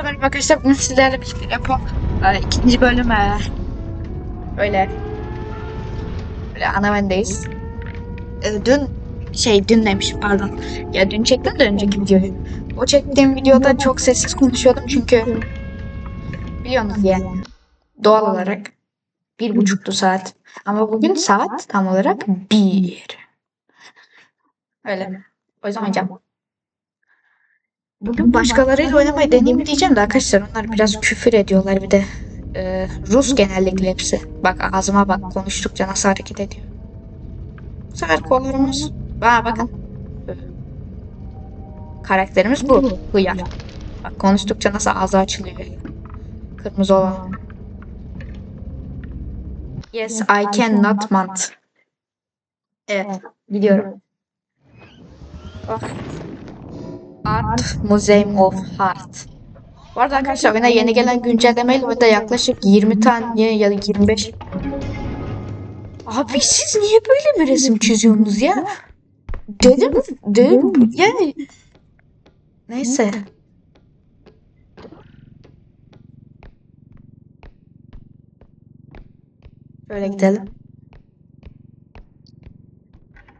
Herkese merhaba arkadaşlar. Bugün sizlerle birlikte Repo e, ikinci bölüm e, böyle böyle ana bendeyiz. E, dün şey dün demişim pardon. Ya dün çektim de önceki videoyu. O çektiğim videoda çok sessiz konuşuyordum çünkü biliyorsunuz yani doğal olarak bir buçuktu saat. Ama bugün saat tam olarak bir. Öyle. O yüzden oynayacağım. Bugün başkalarıyla oynamayı deneyeyim diyeceğim de arkadaşlar onlar biraz küfür ediyorlar bir de. Ee, Rus genellikle hepsi. Bak ağzıma bak konuştukça nasıl hareket ediyor. Bu sefer kollarımız... Aa bakın. Karakterimiz bu. Hıyar. Bak konuştukça nasıl ağzı açılıyor. Kırmızı olan. Yes, I cannot mount. Evet, biliyorum. Oh. Art Museum of Heart. Bu arada arkadaşlar oyuna yeni gelen güncellemeyle oyunda yaklaşık 20 tane ya da 25 Abi siz niye böyle bir resim çiziyorsunuz ya? Dedim, dedim yani neyse. Şöyle gidelim.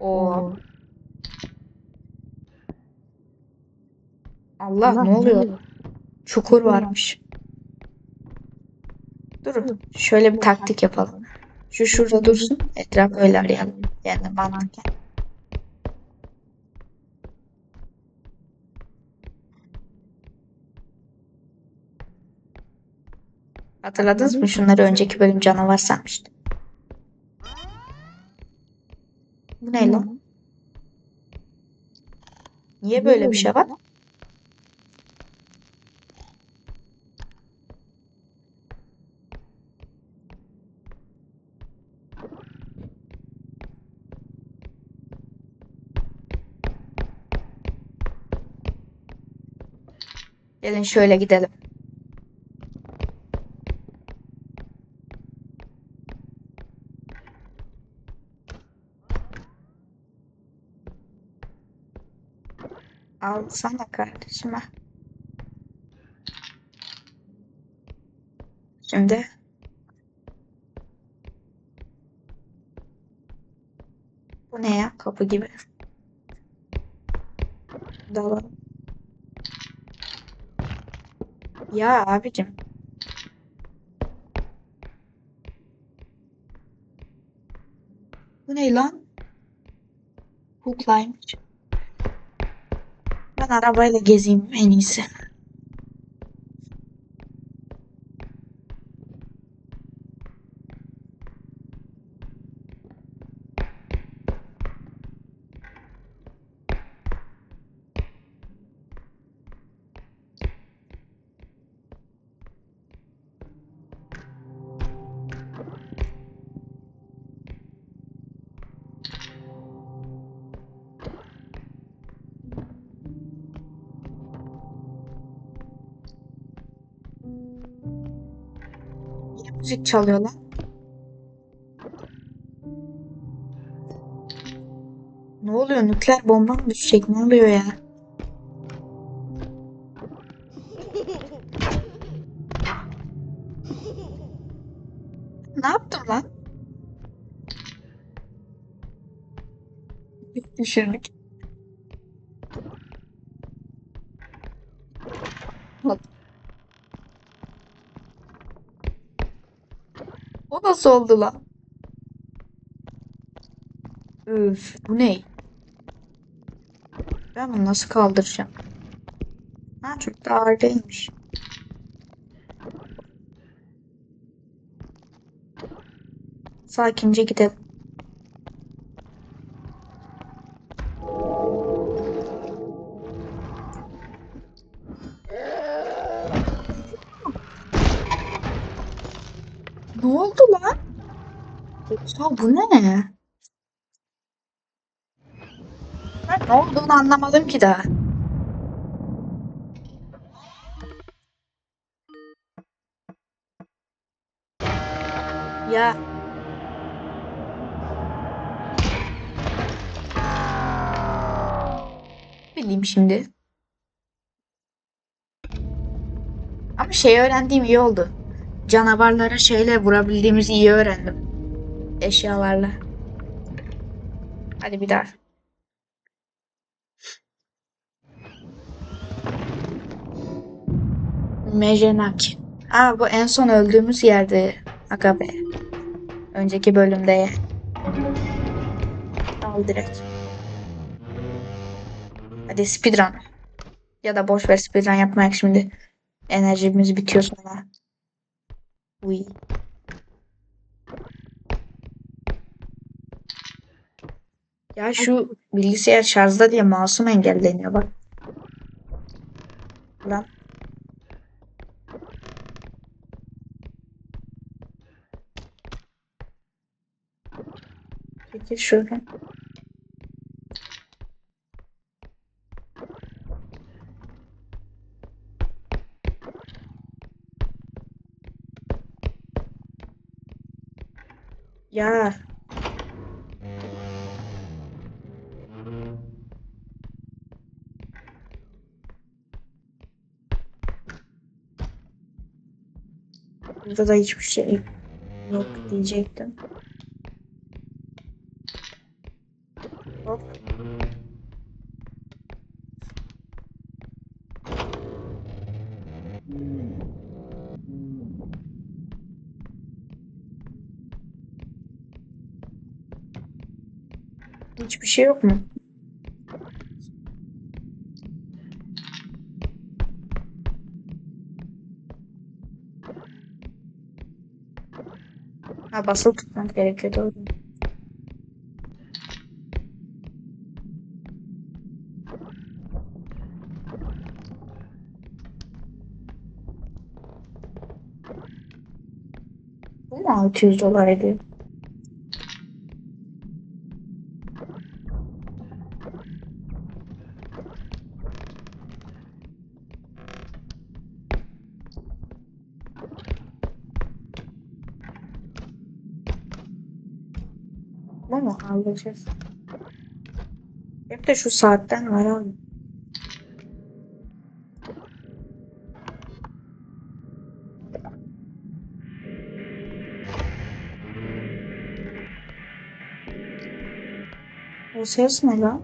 O Allah ne oluyor? Çukur varmış. Durun. Şöyle bir taktik yapalım. Şu şurada dursun. Etraf öyle arayalım. Yani mantıken. Hatırladınız mı? Şunları önceki bölüm canavar sanmıştım. Bu ne lan? Niye böyle bir şey var? Gelin şöyle gidelim. Al sana kardeşime. Şimdi bu ne ya? Kapı gibi. Ya abicim. Bu ne lan? Hooklaymış. Ben arabayla gezeyim en iyisi. Müzik çalıyor lan. Ne oluyor? Nükleer bomba mı düşecek? Ne oluyor ya? Ne yaptım lan? Düşürdük. O nasıl oldu lan? Üf, bu ne? Ben bunu nasıl kaldıracağım? Ha çok da ağır değilmiş. Sakince gidelim. Ne olduğunu anlamadım ki daha. Ya. Bileyim şimdi. Ama şey öğrendiğim iyi oldu. Canavarlara şeyle vurabildiğimizi iyi öğrendim. Eşyalarla. Hadi bir daha. Mejenak. Aa bu en son öldüğümüz yerde. Aga be. Önceki bölümde. Al direkt. Hadi speedrun. Ya da boş ver speedrun yapmayak şimdi. Enerjimiz bitiyor sonra. Uy. Ya şu bilgisayar şarjda diye masum engelleniyor bak. Lan. Peki şuradan. Ya. Burada da hiçbir şey yok diyecektim. Hop. Hiçbir şey yok mu? Ha basılı tutmak gerekiyor Bu mu 600 dolar mu alacağız? Hep de şu saatten var abi. Ses ne lan?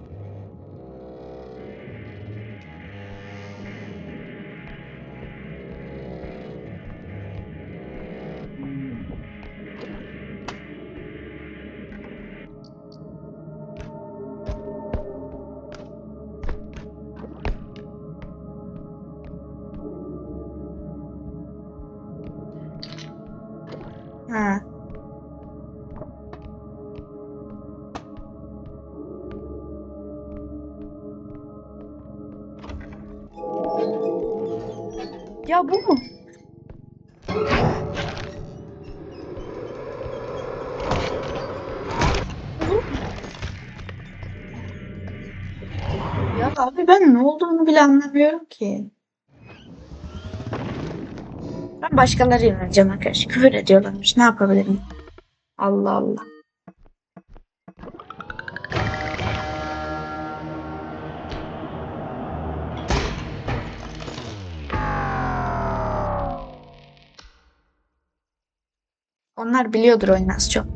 Ya bu mu? Ya abi ben ne olduğunu bile anlamıyorum ki. Ben başkaları yöneleceğim arkadaş. Küfür ediyorlarmış. Ne yapabilirim? Allah Allah. Onlar biliyordur oyunu az çok.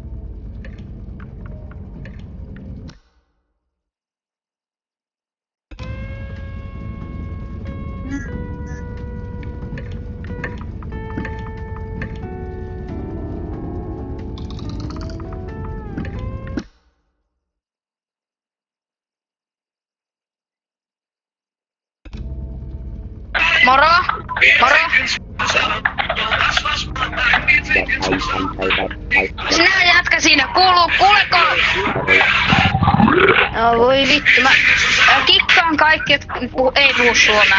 Sinä jatka siinä, kuuluu, kuuleko? No voi vittu, mä kikkaan kaikki, jotka puhu, ei puhu suomea.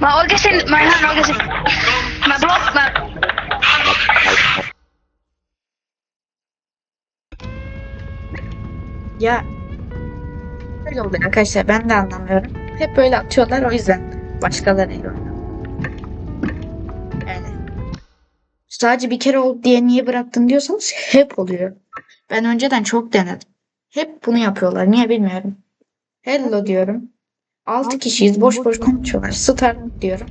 Mä oikeesti, mä ihan oikeesti, mä blok, mä, Ya böyle oluyor arkadaşlar ben de anlamıyorum. Hep böyle atıyorlar o yüzden başkalarıyla oynuyorum. Yani sadece bir kere oldu diye niye bıraktın diyorsanız hep oluyor. Ben önceden çok denedim. Hep bunu yapıyorlar. Niye bilmiyorum. Hello diyorum. 6 kişiyiz. Boş boş konuşuyorlar. Start diyorum.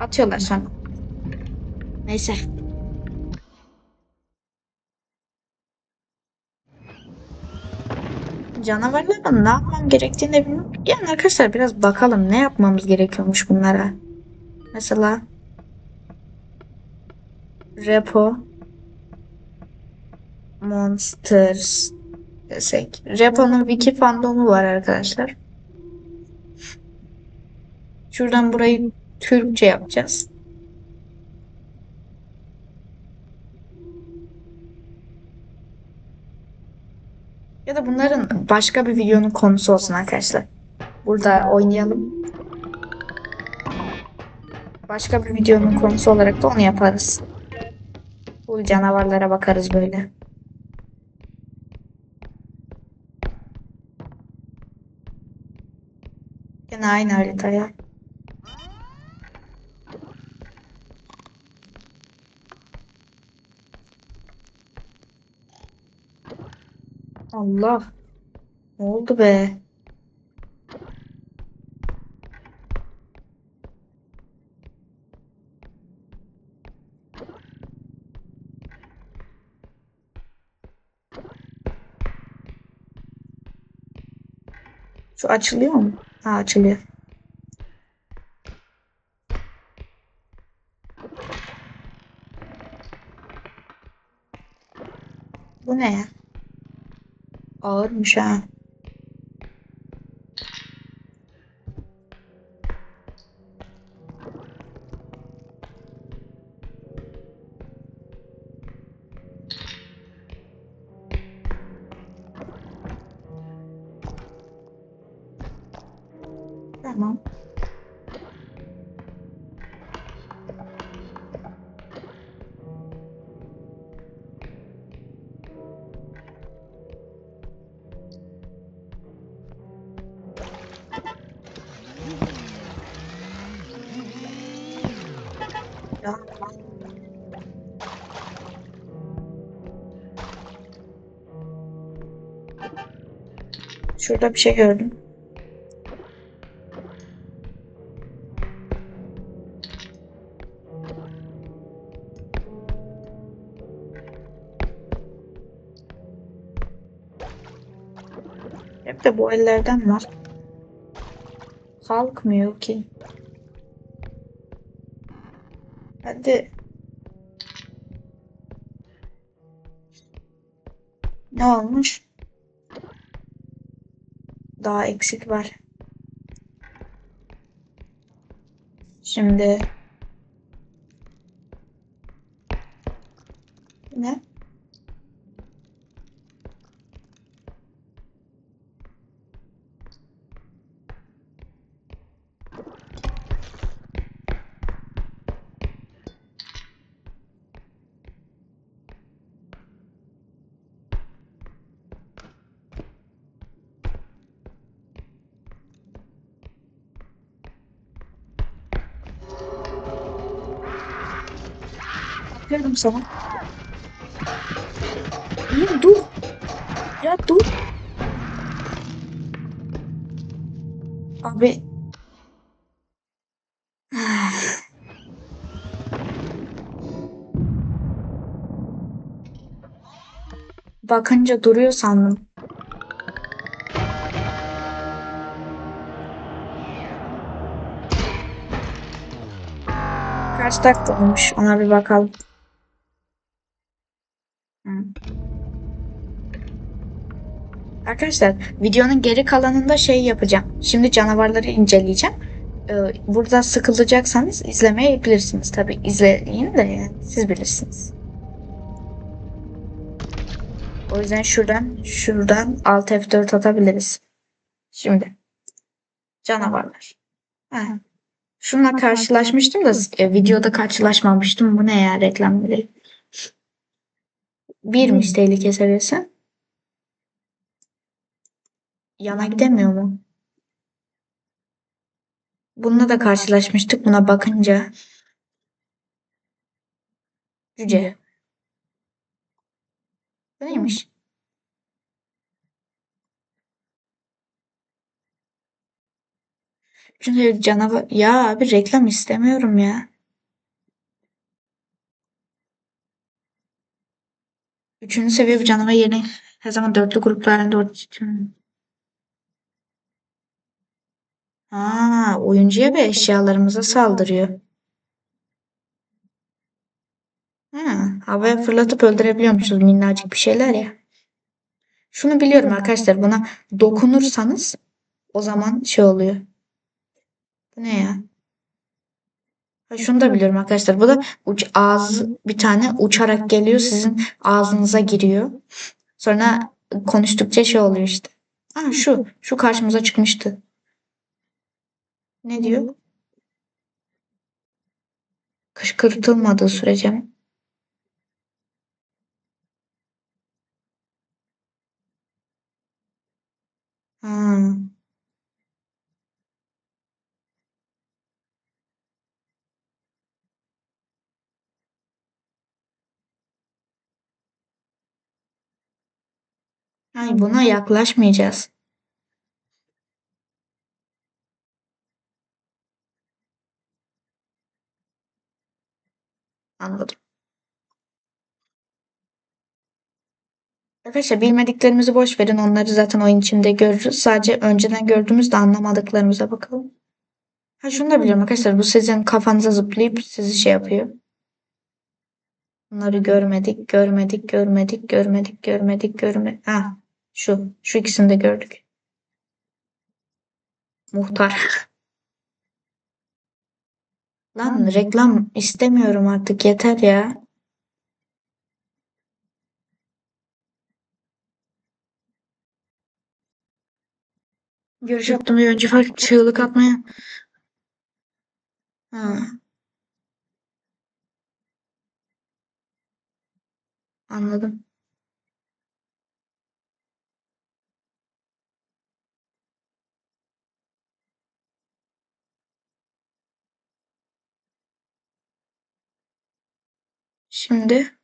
Atıyorlar sonra. Neyse. Canavarların ne yapmam gerektiğini de bilmiyorum. Yani arkadaşlar biraz bakalım ne yapmamız gerekiyormuş bunlara. Mesela Repo Monsters desek. Repo'nun wiki fandomu var arkadaşlar. Şuradan burayı Türkçe yapacağız. Ya da bunların başka bir videonun konusu olsun arkadaşlar. Burada oynayalım. Başka bir videonun konusu olarak da onu yaparız. Bu canavarlara bakarız böyle. Yine aynı harita. Allah. Ne oldu be? Şu açılıyor mu? Ha açılıyor. Bu ne ya? Ağırmış ha. Şurada bir şey gördüm. Hep de bu ellerden var. Kalkmıyor ki. Hadi. Ne olmuş? Daha eksik var. Şimdi Yapıyorum sana. Ya dur. Ya dur. Abi. Bakınca duruyor sandım. Kaç dakika olmuş? Ona bir bakalım. Arkadaşlar videonun geri kalanında şey yapacağım. Şimdi canavarları inceleyeceğim. Ee, burada sıkılacaksanız izlemeyebilirsiniz. Tabi izleyin de yani siz bilirsiniz. O yüzden şuradan şuradan Alt F4 atabiliriz. Şimdi canavarlar. Ha. Şununla karşılaşmıştım da e, videoda karşılaşmamıştım. Bu ne ya reklam bile. Birmiş tehlike seviyesi. Yana gidemiyor mu? Bununla da karşılaşmıştık buna bakınca. Cüce. Bu neymiş? Bir canavar. Ya abi reklam istemiyorum ya. Üçüncü seviye bir canavar yeni her zaman dörtlü gruplar halinde ortaya Ha, oyuncuya ve eşyalarımıza saldırıyor. Ha, havaya fırlatıp öldürebiliyormuşuz minnacık bir şeyler ya. Şunu biliyorum arkadaşlar buna dokunursanız o zaman şey oluyor. Bu ne ya? Ha, şunu da biliyorum arkadaşlar. Bu da uç ağız bir tane uçarak geliyor sizin ağzınıza giriyor. Sonra konuştukça şey oluyor işte. Ha şu şu karşımıza çıkmıştı. Ne diyor? Kışkırtılmadığı sürece mi? Ha. Ay buna yaklaşmayacağız. Anladım. Arkadaşlar bilmediklerimizi boş verin. Onları zaten oyun içinde görürüz. Sadece önceden gördüğümüzde anlamadıklarımıza bakalım. Ha şunu da biliyorum arkadaşlar. Bu sizin kafanıza zıplayıp sizi şey yapıyor. Bunları görmedik, görmedik, görmedik, görmedik, görmedik, görmedik. Ha şu. Şu ikisini de gördük. Muhtar. Lan reklam istemiyorum artık yeter ya. Görüş yaptım bir önce fark çığlık atmaya. Ha. Anladım. Şimdi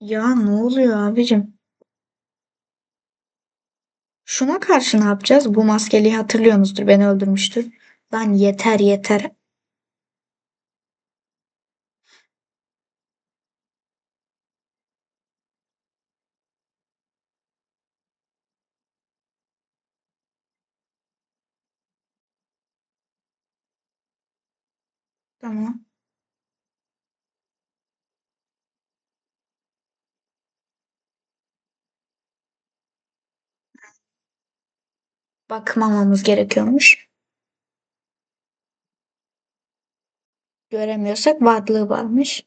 ya ne oluyor abicim? Şuna karşı ne yapacağız? Bu maskeliyi hatırlıyorsunuzdur. Beni öldürmüştür. Lan yeter yeter. Tamam. Bakmamamız gerekiyormuş. Göremiyorsak varlığı varmış.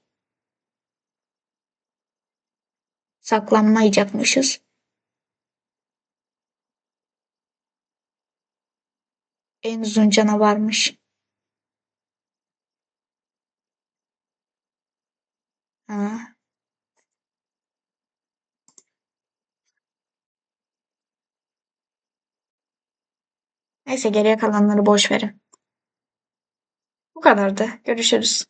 Saklanmayacakmışız. En uzun canavarmış. Ha. Neyse geriye kalanları boş verin. Bu kadardı. Görüşürüz.